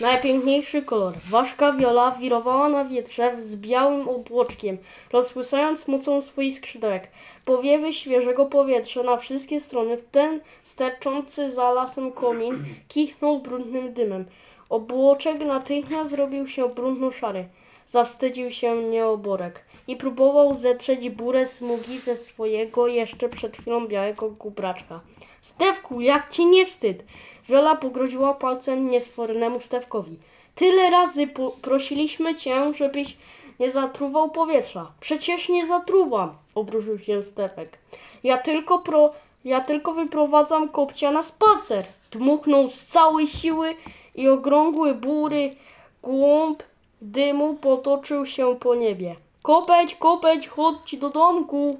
Najpiękniejszy kolor. Ważka wiola wirowała na wietrze z białym obłoczkiem, rozpłysając mocą swoich skrzydełek. Powiewy świeżego powietrza na wszystkie strony, w ten sterczący za lasem komin kichnął brudnym dymem. Obłoczek natychmiast zrobił się brudno-szary. Zawstydził się nieoborek i próbował zetrzeć burę smugi ze swojego jeszcze przed chwilą białego kubraczka. Stewku, jak ci nie wstyd! Wiola pogroziła palcem niesfornemu Stewkowi. Tyle razy prosiliśmy cię, żebyś nie zatruwał powietrza. Przecież nie zatruwam, obróżył się Stefek. Ja tylko pro, ja tylko wyprowadzam kopcia na spacer. Dmuchnął z całej siły i okrągły bury głąb dymu potoczył się po niebie. Kopeć, kopeć, chodź do domku.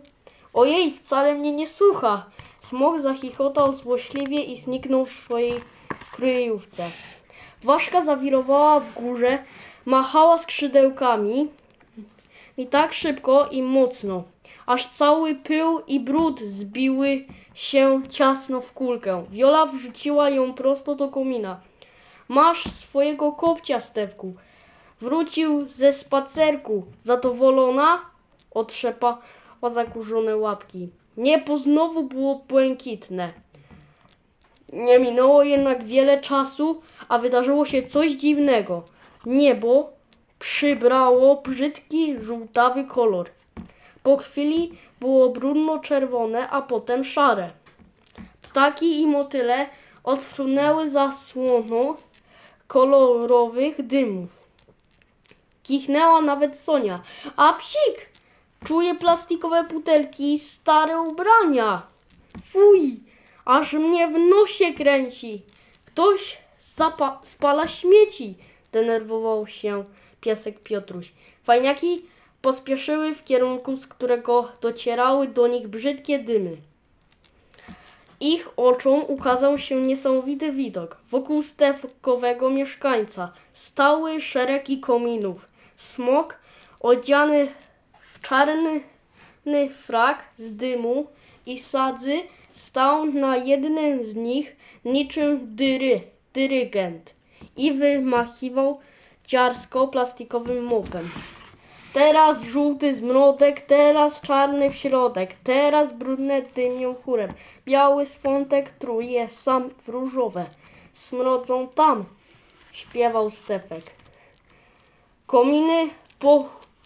Ojej, wcale mnie nie słucha. Smok zachichotał złośliwie i zniknął w swojej kryjówce. Ważka zawirowała w górze, machała skrzydełkami i tak szybko i mocno, aż cały pył i brud zbiły się ciasno w kulkę. Wiola wrzuciła ją prosto do komina. Masz swojego kopcia, Stewku. Wrócił ze spacerku. Zadowolona? Otrzepała zakurzone łapki. Niebo znowu było błękitne. Nie minęło jednak wiele czasu, a wydarzyło się coś dziwnego. Niebo przybrało brzydki żółtawy kolor. Po chwili było brudno-czerwone, a potem szare. Ptaki i motyle odfrunęły zasłoną kolorowych dymów. Kichnęła nawet Sonia. A psik! Czuję plastikowe butelki i stare ubrania. Fuj! Aż mnie w nosie kręci. Ktoś spala śmieci. Denerwował się piesek Piotruś. Fajniaki pospieszyły w kierunku, z którego docierały do nich brzydkie dymy. Ich oczom ukazał się niesamowity widok. Wokół stewkowego mieszkańca stały szeregi kominów. Smok odziany w czarny frak z dymu i sadzy stał na jednym z nich niczym dyry, dyrygent i wymachiwał dziarsko plastikowym mopem. Teraz żółty zmrodek, teraz czarny w środek, teraz brudne dymią chórem. Biały swątek truje sam w różowe. Smrodzą tam, śpiewał Stefek. Kominy po,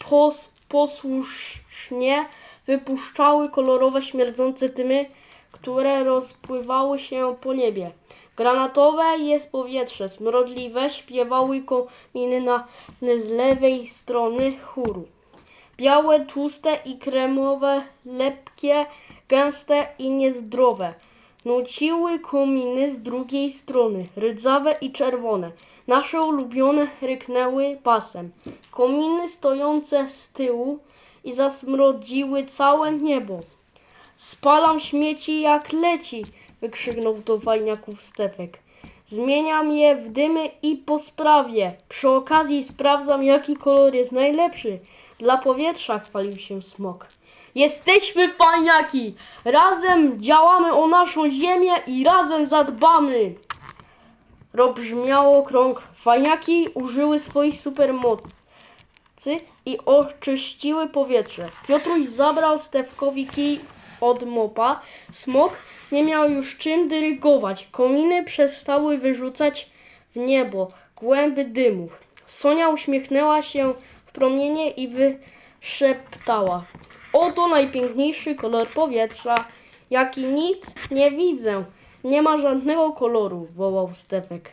pos, posłusznie wypuszczały kolorowe śmierdzące dymy, które rozpływały się po niebie. Granatowe jest powietrze, smrodliwe śpiewały kominy na z lewej strony chóru. Białe, tłuste i kremowe, lepkie, gęste i niezdrowe. Nuciły kominy z drugiej strony, rdzawe i czerwone. Nasze ulubione ryknęły pasem. Kominy stojące z tyłu i zasmrodziły całe niebo. Spalam śmieci jak leci, wykrzyknął do fajniaków Stefek. Zmieniam je w dymy i po sprawie. Przy okazji sprawdzam, jaki kolor jest najlepszy. Dla powietrza chwalił się smok. Jesteśmy fajniaki! Razem działamy o naszą ziemię i razem zadbamy! Robrzmiało krąg. Fajniaki użyły swoich supermocy i oczyściły powietrze. Piotruś zabrał Stefkowi kij od mopa. Smok nie miał już czym dyrygować. Kominy przestały wyrzucać w niebo głęby dymów. Sonia uśmiechnęła się w promienie i wyszeptała. Oto najpiękniejszy kolor powietrza, jaki nic nie widzę. Nie ma żadnego koloru, wołał Stefek.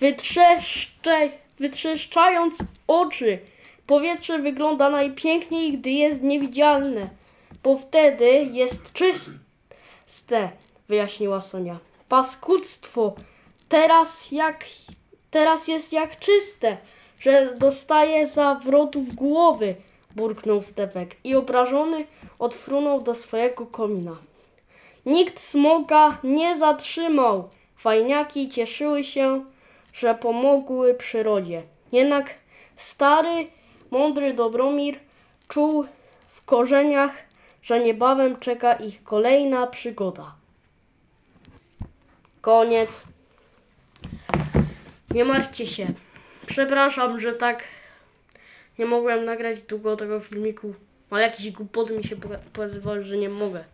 Wytrzeszcze, wytrzeszczając oczy. Powietrze wygląda najpiękniej, gdy jest niewidzialne, bo wtedy jest czyste, wyjaśniła Sonia. Paskudztwo, teraz jak, teraz jest jak czyste, że dostaje zawrotów głowy, burknął Stefek i obrażony odfrunął do swojego komina. Nikt smoga nie zatrzymał. Fajniaki cieszyły się, że pomogły przyrodzie. Jednak stary, mądry Dobromir czuł w korzeniach, że niebawem czeka ich kolejna przygoda. Koniec. Nie martwcie się. Przepraszam, że tak nie mogłem nagrać długo tego filmiku, ale jakieś głupoty mi się poka- pokazywały, że nie mogę.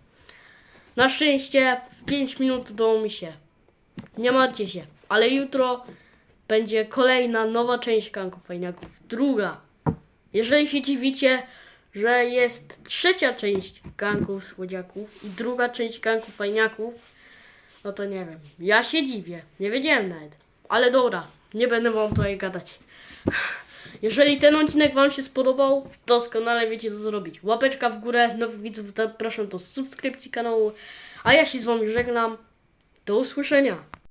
Na szczęście w 5 minut udało mi się. Nie martwcie się, ale jutro będzie kolejna nowa część kanków fajniaków. Druga. Jeżeli się dziwicie, że jest trzecia część ganków słodziaków i druga część ganków fajniaków, no to nie wiem. Ja się dziwię. Nie wiedziałem nawet. Ale dobra, nie będę wam tutaj gadać. Jeżeli ten odcinek wam się spodobał, doskonale wiecie co zrobić. Łapeczka w górę, nowych widzów zapraszam do subskrypcji kanału, a ja się z wami żegnam. Do usłyszenia.